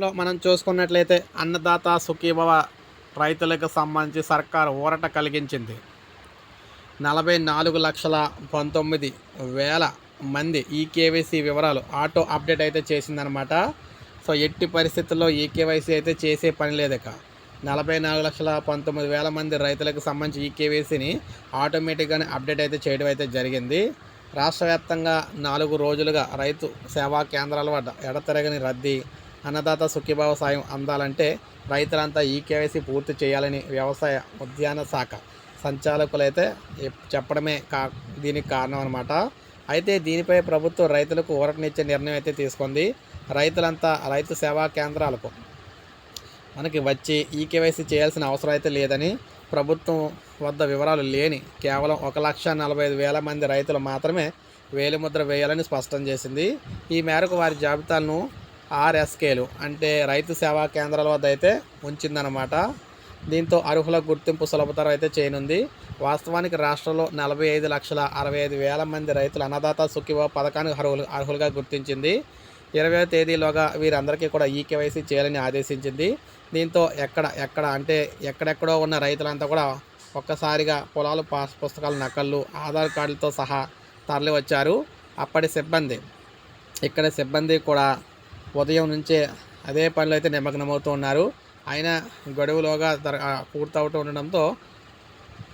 లో మనం చూసుకున్నట్లయితే అన్నదాత సుఖీభవ రైతులకు సంబంధించి సర్కారు ఊరట కలిగించింది. నలభై నాలుగు లక్షల పంతొమ్మిది వేల మంది ఈ కేవైసీ వివరాలు ఆటో అప్డేట్ అయితే చేసిందనమాట సో ఎట్టి పరిస్థితుల్లో ఈ కేవైసీ అయితే చేసే పని లేదు నలభై నాలుగు లక్షల పంతొమ్మిది వేల మంది రైతులకు సంబంధించి ఈ కేవైసీని ఆటోమేటిక్గానే అప్డేట్ అయితే చేయడం అయితే జరిగింది. రాష్ట్ర వ్యాప్తంగా నాలుగు రోజులుగా రైతు సేవా కేంద్రాల వద్ద ఎడతెరగని రద్దీ అన్నదాత సుఖీభావ సాయం అందాలంటే రైతులంతా ఈ కేవైసీ పూర్తి చేయాలని వ్యవసాయ ఉద్యాన శాఖ సంచాలకులైతే చెప్పడమే కా దీనికి కారణం అనమాట అయితే దీనిపై ప్రభుత్వం రైతులకు ఊరటనిచ్చే నిర్ణయం అయితే తీసుకుంది. రైతులంతా రైతు సేవా కేంద్రాలకు మనకి వచ్చి ఈ కేవైసీ చేయాల్సిన అవసరం అయితే లేదని ప్రభుత్వం వద్ద వివరాలు లేని కేవలం ఒక లక్ష నలభై ఐదు వేల మంది రైతులు మాత్రమే వేలిముద్ర వేయాలని స్పష్టం చేసింది. ఈ మేరకు వారి జాబితాలను ఆర్ఎస్కేలు అంటే రైతు సేవా కేంద్రాల వద్ద అయితే ఉంచిందన్నమాట. దీంతో అర్హుల గుర్తింపు సులభతరం అయితే చేయనుంది. వాస్తవానికి రాష్ట్రంలో నలభై ఐదు లక్షల అరవై ఐదు వేల మంది రైతులు అన్నదాత సుఖివ పథకానికి అర్హులు అర్హులుగా గుర్తించింది. ఇరవై తేదీలోగా వీరందరికీ కూడా ఈ కేవైసీ చేయాలని ఆదేశించింది. దీంతో ఎక్కడ ఎక్కడ అంటే ఎక్కడెక్కడో ఉన్న రైతులంతా కూడా ఒక్కసారిగా పొలాలు పాస్ పుస్తకాల నకళ్ళు ఆధార్ కార్డులతో సహా తరలి వచ్చారు అప్పటి సిబ్బంది ఇక్కడ సిబ్బంది కూడా ఉదయం నుంచే అదే పనులు అయితే నిమగ్నమవుతూ ఉన్నారు. అయినా గడువులోగా పూర్తవుతూ ఉండడంతో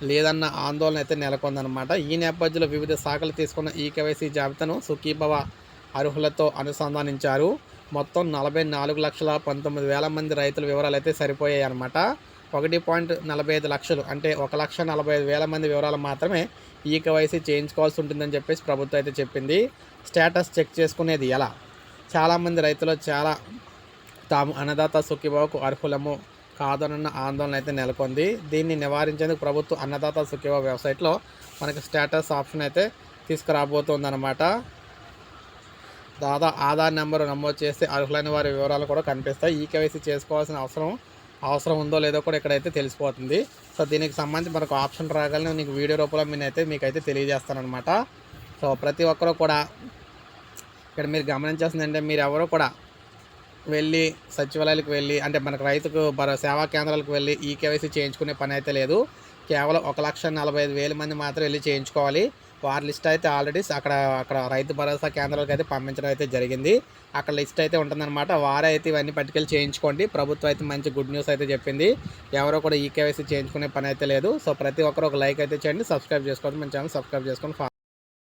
లేదన్న ఆందోళన అయితే నెలకొందనమాట ఈ నేపథ్యంలో వివిధ శాఖలు తీసుకున్న ఈ కేవైసీ జాబితాను సుఖీభవ అర్హులతో అనుసంధానించారు. మొత్తం నలభై నాలుగు లక్షల పంతొమ్మిది వేల మంది రైతుల వివరాలు అయితే సరిపోయాయి అనమాట ఒకటి పాయింట్ నలభై ఐదు లక్షలు అంటే ఒక లక్ష నలభై ఐదు వేల మంది వివరాలు మాత్రమే ఈ కేవైసీ చేయించుకోవాల్సి ఉంటుందని చెప్పేసి ప్రభుత్వం అయితే చెప్పింది. స్టేటస్ చెక్ చేసుకునేది ఎలా? చాలామంది రైతులు చాలా తాము అన్నదాత సుఖీబాబుకు అర్హులము కాదనన్న ఆందోళన అయితే నెలకొంది. దీన్ని నివారించేందుకు ప్రభుత్వం అన్నదాత సుఖీబాబు వెబ్సైట్లో మనకి స్టేటస్ ఆప్షన్ అయితే తీసుకురాబోతుందన్నమాట. దాదా ఆధార్ నెంబరు నమోదు చేస్తే అర్హులైన వారి వివరాలు కూడా కనిపిస్తాయి. ఈ కేవైసీ చేసుకోవాల్సిన అవసరం అవసరం ఉందో లేదో కూడా ఇక్కడైతే తెలిసిపోతుంది. సో దీనికి సంబంధించి మనకు ఆప్షన్ రాగానే నీకు వీడియో రూపంలో నేనైతే మీకైతే తెలియజేస్తానమాట సో ప్రతి ఒక్కరూ కూడా ఇక్కడ మీరు గమనించాల్సింది అంటే మీరు ఎవరో కూడా వెళ్ళి సచివాలయాలకు వెళ్ళి అంటే మనకు రైతుకు భరో సేవా కేంద్రాలకు వెళ్ళి ఈ కేవైసీ చేయించుకునే పని అయితే లేదు. కేవలం ఒక లక్ష నలభై ఐదు వేల మంది మాత్రం వెళ్ళి చేయించుకోవాలి. వారి లిస్ట్ అయితే ఆల్రెడీ అక్కడ అక్కడ రైతు భరోసా కేంద్రాలకు అయితే పంపించడం అయితే జరిగింది. అక్కడ లిస్ట్ అయితే ఉంటుందన్నమాట. వారే అయితే ఇవన్నీ పట్టుకెళ్ళి చేయించుకోండి. ప్రభుత్వం అయితే మంచి గుడ్ న్యూస్ అయితే చెప్పింది. ఎవరో కూడా ఈ కేవైసీ చేయించుకునే పని అయితే లేదు. సో ప్రతి ఒక్కరు ఒక లైక్ అయితే చేయండి. సబ్స్క్రైబ్ చేసుకోండి. మన ఛానల్ సబ్స్క్రైబ్ చేసుకొని